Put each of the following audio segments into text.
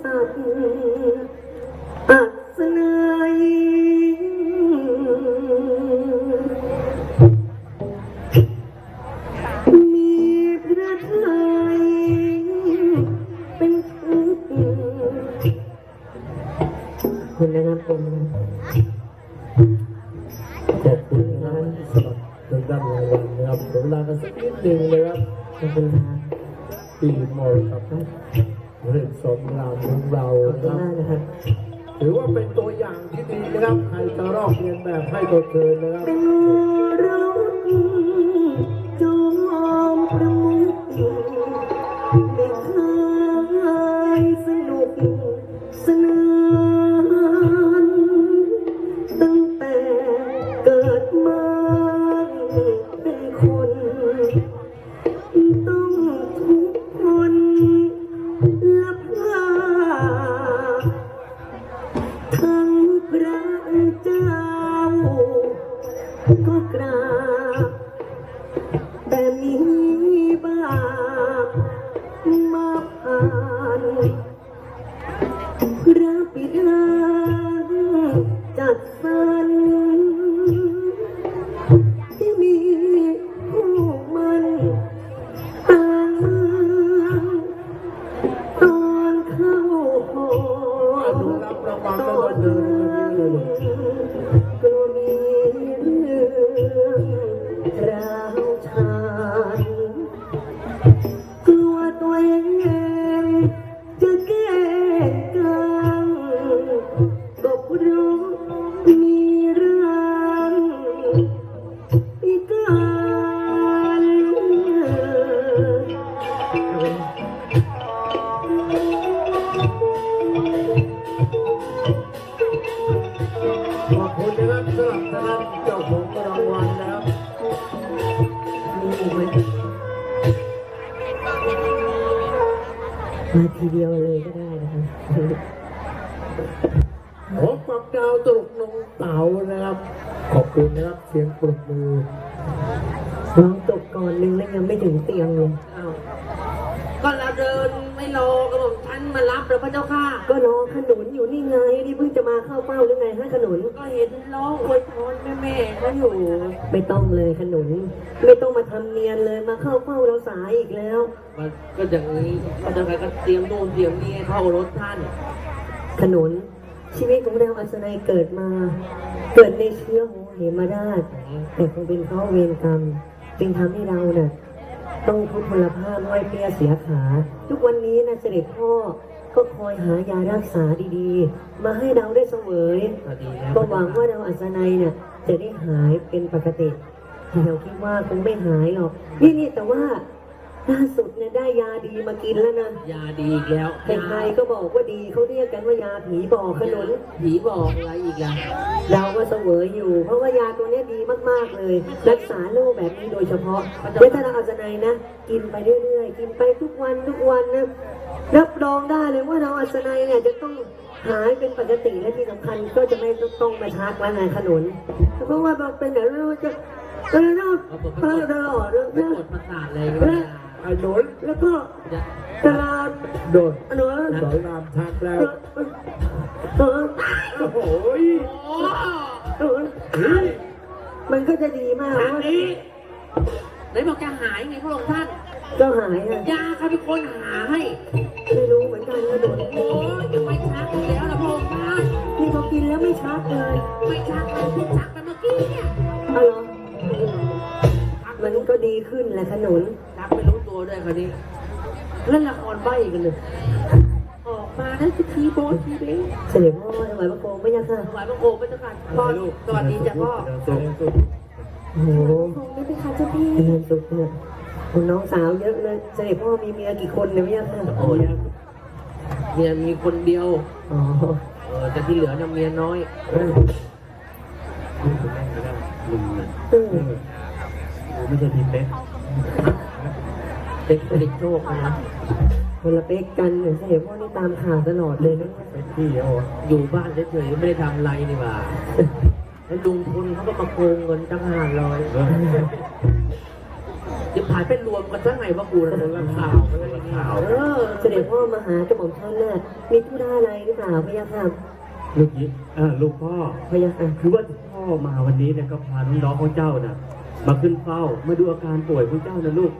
สัตย์อัศนัยมีพระไทยเป็นทุกข์คุณนะครับผมขอบคุณนะครับสำหรับทางด้านรางวัลนะครับเดี๋ยวเวลากันสักนิดหนึ่งนะครับขอบคุณครับปีหมอครับ เรื่องสมรามของเรานะครับถือว่าเป็นตัวอย่างที่ดีนะครับ ใครจะรอบเรียนแบบให้ตัวเธอนะครับ มาทีเดียวเลยก็ได้นะครับขอความดาวตลกน้องเต๋านะครับ ขอบคุณนะครับเสียงปรบมือร้องจบก่อนหนึ่งแล้วยังไม่ถึงเตียงเลย อ้าวก็เราเดินไม่รอกระบอกฉัน มารับแล้วพระเจ้าค่ะ ก็รอขนุนอยู่นี่ไงนี่เพิ่งจะมาเข้าเป้าหรือไงฮะขนุน ก็เห็นร้องอวยพรแม่แม่ๆเขาอยู่ ไม่ต้องเลยขนุน ไม่ต้องมาทำเนียนเลยมาเข้าเป้าเราสายอีกแล้ว มันก็อย่างนี้พระเจ้าค่ะก็เตรียมโน่นเตรียมนี่ให้เข้ารถท่าน ขนุน ชีวิตของเราอัศนัยเกิดมา เกิดในเชื้อของเหมราชแต่คงเป็นเพราะเวรกรรมจึงทำให้เราน่ะ ต้องทุพพลภาพห้อยเปียเสียขา ทุกวันนี้นะเสด็จพ่อก็คอยหายารักษาดีๆ มาให้เราได้เสวยก็ดีแล้วก็หวังว่าเราอัศนัยเนี่ยจะได้หายเป็นปกติแต่เราคิดว่าคงไม่หายหรอกนี่นี่แต่ว่า ล่าสุดเนี่ยได้ยาดีมากินแล้วนะยาดีอีกแล้วใครๆก็บอกว่าดีเขาเรียกกันว่ายาผีบอกขนุนผีบอกอะไรอีกล่ะเราก็เสวยอยู่ เพราะว่ายาตัวเนี้ยดีมากๆเลย รักษาโรคแบบนี้โดยเฉพาะแล้วถ้าเราอัศนัยนะ กินไปเรื่อยๆ กินไปทุกวันทุกวันนะรับรองได้เลยว่าเราอัศนัยเนี่ยจะต้องหายเป็นปกติและที่สำคัญก็จะไม่ต้องมาชักแล้วไงขนุนเพราะว่าเราเป็นแบบนั้นเราจะเออเราเอาปวดเออตลอดเลยไม่นะ ปวดประสาทเลยไม่ได้ไอ้หนุนแล้วก็จะตลาดโดนอันนู้นสอนรามทักแล้วเออโอ้โหโอ้เออมันก็จะดีมากทางว่านี้ไหนบอกจะหายไงพระองค์ท่านเจ้าหายอะยาใครเป็นคนหาให้ไม่รู้เหมือนกันว่าโดนโอ้ยจะไม่ชักอีกแล้วนะพระองค์ท่านนี่พอกินแล้วไม่ชักเลย ไม่ชักเลยที่ชักไปเมื่อกี้เนี่ยเอาเหรอมันก็ดีขึ้นแหละขนุน ชักไม่รู้ตัวด้วยคราวนี้เล่นละครใบ้กันเลย ออกมาได้สักทีโบสทีเด้เสด็จพ่อถวายพระโคมไม่ยากค่ะถวายพระโคมพระเจ้าค่ะพ่อสวัสดีจ้ะพ่อโอ้โหคงไม่เป็นค่ะเจ้าพี่เป็นเงินสุดเนี่ยคุณน้องสาวเยอะเลย เสด็จพ่อมีเมียกี่คนเนี่ยไม่ยากค่ะโอ้ยเมียมีคนเดียวอ๋อเออแต่ที่เหลือเนี่ยเมียน้อยเออไม่ใช่พีเป๊ก เป็นผลิตโชคนะคนละเป๊กกันเนี่ยเสด็จพ่อนี่ตามข่าวตลอดเลยนะเป็นพี่โอ้อยู่บ้านเฉยๆไม่ได้ทำอะไรนี่หว่าแล้วลุงพลเขาก็มาโกงเงินตั้งห้าร้อยจะผ่านเป็นรวมกันทั้งไงวะกูนะคนละข่าวคนละข่าวเออเสด็จพ่อมาหากระหม่อมท่านน่ะมีธุระอะไรหรือเปล่าพะยะค่ะลูกยิเออลูกพ่อพะยะค่ะคือว่าที่พ่อมาวันนี้เนี่ยก็พาน้องๆของเจ้าน่ะมาขึ้นเฝ้ามาดูอาการป่วยของเจ้านะลูก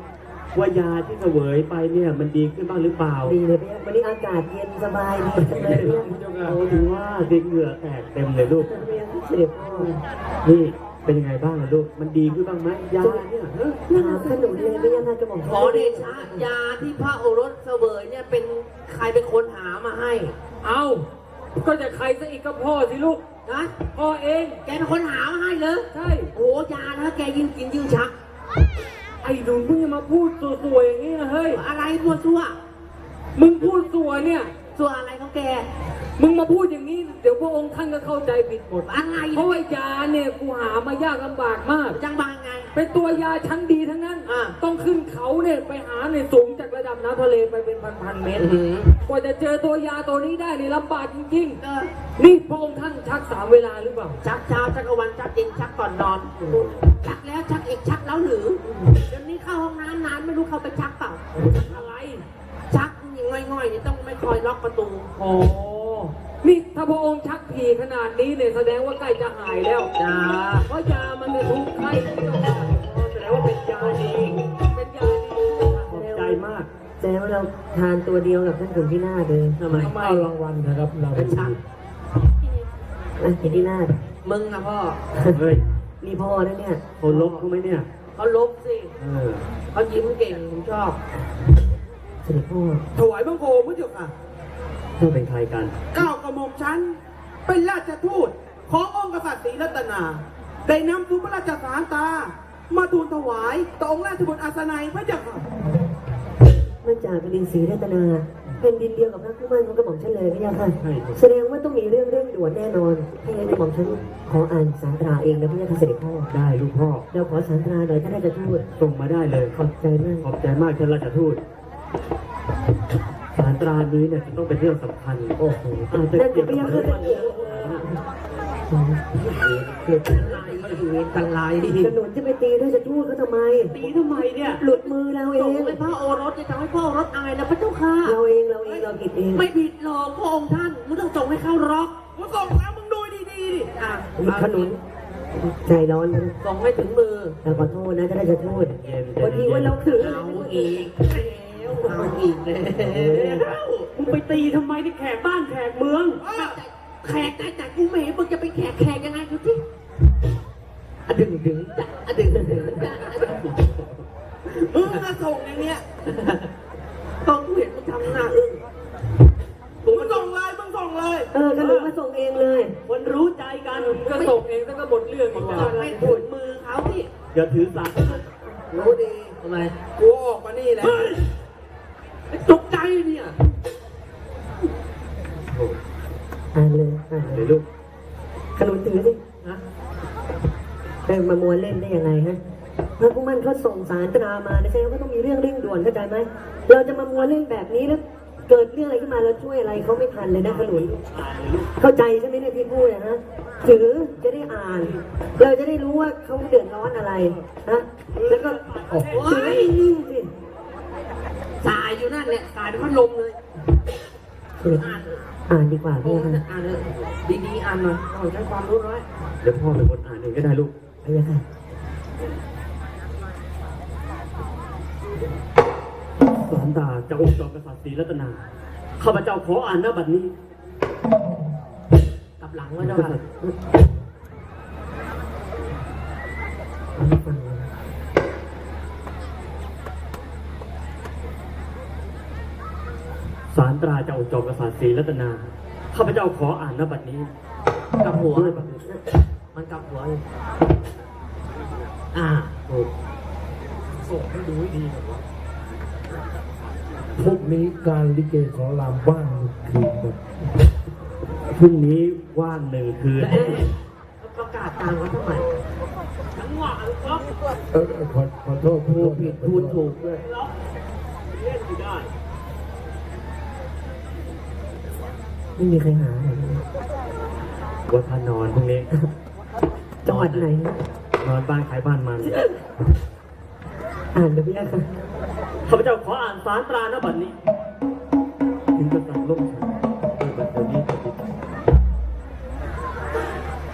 ว่ายาที่เสวยไปเนี่ยมันดีขึ้นบ้างหรือเปล่าดีเลยพะยะวันนี้อากาศเย็นสบายดีจังเลยพะยะโอ้ถึงว่าเด็กเหงื่อแตกเต็มเลยลูกพะยะเสด็จพ่อนี่เป็นยังไงบ้างล่ะลูก มันดีขึ้นบ้างไหมยาเนี่ยเฮ้ยถามขนุนเลยพะยะค่ะกระหม่อมขอเดชะยาที่พระโอรสเสวยเนี่ยเป็นใครเป็นคนหามาให้ เอาก็จะใครซะอีกก็พ่อสิลูกนะพ่อเอง แกเป็นคนหามาให้เลยใช่โอ้ยานะแกยิ่งกินยิ่งชัก ไอ้หนุ่มมึงจะมาพูดสวยๆอย่างนี้นะเฮ้ย อะไรตัวซัวมึงพูดสวยเนี่ยซัวอะไรของแก มึงมาพูดอย่างนี้ เดี๋ยวพระองค์ท่านก็เข้าใจผิดหมด อะไรเพราะว่ายาเนี่ยกูหามายากลำบากมาก จังบางไง เป็นตัวยาชั้นดีทั้งนั้น อ่าต้องขึ้นเขาเนี่ยไปหาเนี่ยสูงจากระดับน้ำทะเลไปเป็นพันๆเมตร กว่าจะเจอตัวยาตัวนี้ได้นี่ลำบากจริงเออๆ นี่พระองค์ท่านชักสามเวลาหรือเปล่า ชักเช้าชักกลางวันชักเย็นชักก่อนนอน ชักแล้วชักอีกชักแล้วหรือเดี๋ยวนี้เข้าห้องน้ำนานไม่รู้เข้าไปชักเปล่า อะไร ชักอย่างง่อยๆนี่ต้องไม่คอยล็อกประตู อ๋อ นี่ถ้าพระองค์ชักผีขนาดนี้เนี่ยแสดงว่าใกล้จะหายแล้วจ้า เพราะยามันเนี่ยทุกไข้แสดง ใจมากแสดงว่าเราทานตัวเดียวกับท่านขุนพี่นาฏเลยทำไมเอารางวัลนะครับเราเป็นชักอะเห็นพี่นาฏมึงนะพ่อ เฮ้ยนี่พ่อนะเนี่ยเขาลบเขาไหมเนี่ยเขาลบสิเออเขายิ้มเก่งผมชอบเสด็จพ่อถวายบังคมพระเจ้าค่ะเจ้าเป็นใครกันก้าวกระหม่อมชั้นเป็นราชทูตขององค์กษัตริย์ศรีรัตนา ได้นำสุพระราชสารตา มาทูลถวายต่อองค์ราชบุตรอาสนัยพระเจ้าค่ะมาจากแผ่นดินศรีรัตนา เป็นดินเดียวกับพระผู้มั่นของกระหม่อมฉันเลยพี่ยาค่ะใช่ครับแสดงว่าต้องมีเรื่องเร่งด่วนแน่นอนให้งั้นกระหม่อมฉันขออ่านสารตราเองนะพี่ยาค่ะเสด็จพ่อได้ลูกพ่อ เราขอสารตราหน่อยถ้าได้จะทูตส่งมาได้เลย ขอบใจมากขอบใจมากท่านราชทูตสารตรานี้เนี่ยจะต้องเป็นเรื่องสำคัญ โอ้โหอาจจะนั่นเกี่จะยวพี่กับยาเรื่ค่ะอง เกิดเวรกันไรขนุนจะไปตีด้วยจะทูตเขาทำไม ตีทำไมเนี่ยหลุดมือเราเอส่งง ให้พระโอรสจะทำให้พระโอรสอายนะพระเจ้าค่ะ เราเองเราเองเราผิดเองไม่ผิดหรอกพระองค์ท่านมึงต้องส่งให้เข้าร็อกมึงส่งแล้วมึงดูดีๆดิอะขนุนใจร้อนนะส่งให้ถึงมือเราขอโทษนะถ้าได้จะทูตเย็นวันนี้ว่าเราถือเอาอีกแล้วเอาอีกแล้วมึงไปตีทำไมที่แขกบ้านแขกเมือง แขกแต่แต่กูไม่เห็นมึงจะเป็นแขกแขกยังไงดูสิ อะดึงดึงจ้ะอะดึงดึงจ้ะอะดึงดึงมึงมาส่งอย่างเงี้ยต้องกูเห็นมึงทำหน้าอึ้งมึงส่งเลยมึงส่งเลยเออขนุนมาส่งเองเลย คนรู้ใจกันก็ส่งเองแล้วก็หมดเรื่องอีกแล้วไม่ถูกมือเขาที่อย่าถือสารู้ดีทำไมกูออกมานี่แหละตกใจเนี่ยอ่านเลยอ่านเลเดี๋ยลูกขนุนถือสิ นะไปมามัวเล่นได้ยังไงฮะพระผู้มั่นเขาส่งสารตรามาแสดงว่าต้องมีเรื่องเร่งด่วนเข้าใจไหมเราจะมามัวเล่นแบบนี้แล้วเกิดเรื่องอะไรขึ้นมาเราช่วยอะไรเขาไม่ทันเลยนะขนุนเข้าใจใช่ไหมเนี่ยที่พูดนะฮะถือจะได้อ่าน เราจะได้รู้ว่าเขาเดือดร้อนอะไรนะแล้วก็โอ้ถือยนิ่งๆสิสายอยู่นั่นแหละสายเป็นพัดลมเลยอ่านเลยอ่านดีกว่าโอ้พี่ค่ะอ่านเลยดีๆอ่านหน่อยต้องใช้ความรู้น้อยเดี๋ยวพ่อเป็นคนอ่านเองก็ได้ลูก พี่ค่ะสารตาเจ้าองค์จอมกษัตริย์ศรีรัตนา ข้าพเจ้าขออ่านหน้าบัดนี้ กลับหลังไว้ด้วยเอาให้ฟังเลยสารตราเจ้าจอมกษัตริย์ศรีรัตนา ข้าพเจ้าขออ่านหน้าบัดนี้กลับหัวเลยบัตร มันกลับหัวเลยอ่าโอ้พรุ่งนี้การลิเกขอลามบ้านคืนหมดพรุ่งนี้ว่างหนึ่งคืนเอ๊ะประกาศตามเขาทำไมเออเออขอขอโทษพูดผิดพูดถูกด้วยไม่มีใครหาเลยว่าพานอนพรุ่งนี้ จังหวัดไหนนอนบ้านใครบ้านมันพอ่านดูพี่ค่ะข้าพเจ้าขออ่านสารตราณบัดนี้ถึงกษัตริย์ล่มฉันโดยบัดเดี๋ยวนี้แผ่นดิน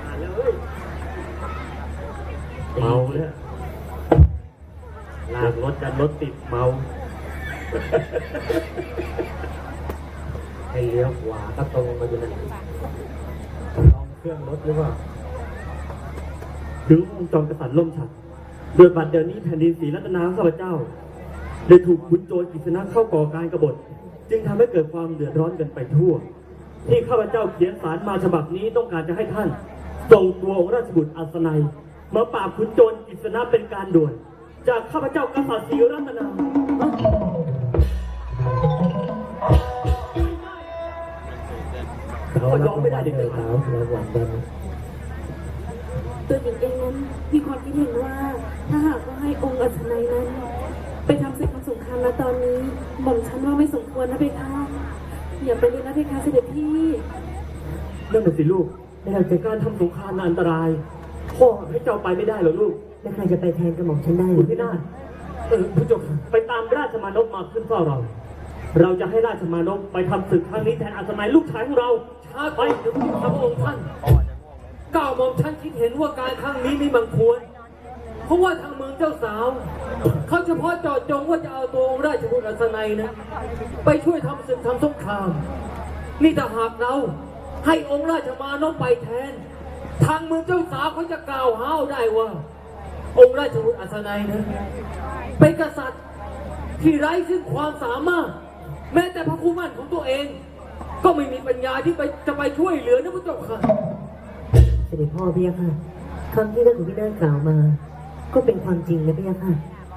อ่านแล้วเฮ้ยเมาเนี่ยลากรถกันรถติดเมา ให้เลี้ยวขวาก็ตรงมาอยู่นั่นลองเครื่องรถหรือเปล่า ถึงองค์จอมกษัตริย์ล่มฉันโดยบัดเดี๋ยวนี้แผ่นดินศรีรัตนาของข้าพเจ้าได้ถูกขุนโจรกิษณะเข้าก่อการกบฏ จึงทำให้เกิดความเดือดร้อนกันไปทั่ว ที่ข้าพเจ้าเขียนสารมาฉบับนี้ต้องการจะให้ท่านส่งตัวองค์ราชบุตรอัศนัยมาปราบขุนโจรกิษณะเป็นการด่วน จากข้าพเจ้ากษัตริย์ศรีรัตนาเขารับไม่ได้เด็กสาวระหว่างกัน ว่าไม่สมควรนะเพคะ อย่าไปเลยนะเพคะเสด็จพี่ นั่นน่ะสิลูกในการทำสงครามน่ะอันตราย พ่อให้เจ้าไปไม่ได้เหรอลูก แล้วใครจะไปแทนกระหม่อมฉันได้คุณพี่นาถเออผู้ชมไปตามราชมานพมาขึ้นเฝ้าเรา เราจะให้ราชมานพไปทำศึกครั้งนี้แทนอัศนัยลูกชายของเรา ช้าไปเดี๋ยวพระองค์ท่านก้าวหม่อมฉันคิดเห็นว่าการครั้งนี้ไม่บังควร เพราะว่าทางเมืองเจ้าสาว เขาเฉพาะเจาะจงว่าจะเอาตัวองค์ราชบุตรอัศนัยนะ ไปช่วยทำศึกทำสงคราม นี่ถ้าหากเราให้องค์ราชมานพไปแทน ทางเมืองเจ้าสาวเขาจะกล่าวห้าวได้ว่า องค์ราชบุตรอัศนัยนะเป็นกษัตริย์ที่ไร้ซึ่งความสามารถ แม้แต่พระคู่มั่นของตัวเอง ก็ไม่มีปัญญาที่ไปจะไปช่วยเหลือนะพระเจ้าค่ะเสด็จพ่อเพี่ค่ะคำที่ท่านของพี่ได้กล่าวมา ก็เป็นความจริงนะพี่ค่ะ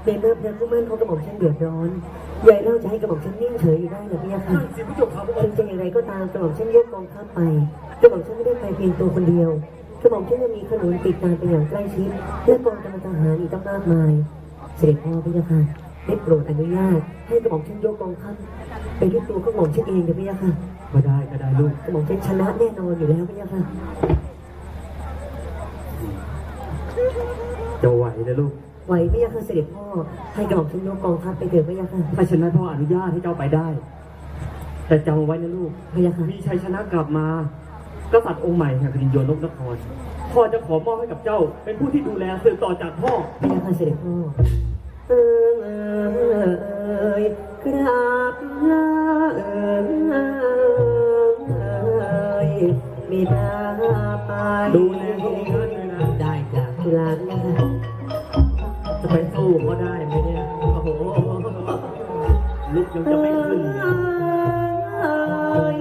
ในเมื่อพระผู้มั่นของกระหม่อมฉันเดือดร้อนใหญ่เล่าจะให้กระหม่อมฉันนิ่งเฉยอยู่ได้เหรอพี่ค่ะนั่นสิพระเจ้าค่ะพระอถึงงค์จะอย่างไรก็ตามกระหม่อมฉันยกกองทัพไปกระหม่อมฉันไม่ได้ไปเพียงตัวคนเดียวกระหม่อมฉันยังมีขนุนติดตามไปอย่างใกล้ชิดและกองกำลังทหารอีกตั้งมากมายเสด็จพ่อพี่ค่ะได้โปรดอนุญาตให้กระหม่อมฉันยกกองทัพไปด้วยตัวกระหม่อมฉันเองนะพี่ค่ะก็ได้ก็ได้ลูกกระหม่อมฉันชนะแน่นอนอยู่แล้วพี่ค่ะ จะไหวนะลูก ไหวพี่ค่ะเสด็จพ่อ ให้กระหม่อมฉันยกกองทัพไปเถิดพี่ค่ะถ้าชนะพ่ออนุญาตให้เจ้าไปได้ แต่จำไว้นะลูกพี่ค่ะมีชัยชนะกลับมากษัตริย์องค์ใหม่แห่งแผ่นดินโยนกนครพ่อจะขอมอบให้กับเจ้า เป็นผู้ที่ดูแลสืบต่อจากพ่อพี่ค่ะเสด็จพ่อเออเอยกราบลาเอยบิดาไปดูแลพระองค์ท่านด้วยนะ ได้จ้ะจุฬาพี่ค่ะจะ ไปสู้เขาได้ไหมเนี่ย โอ้โหลุกยังจะไม่ขึ้นเลยเอย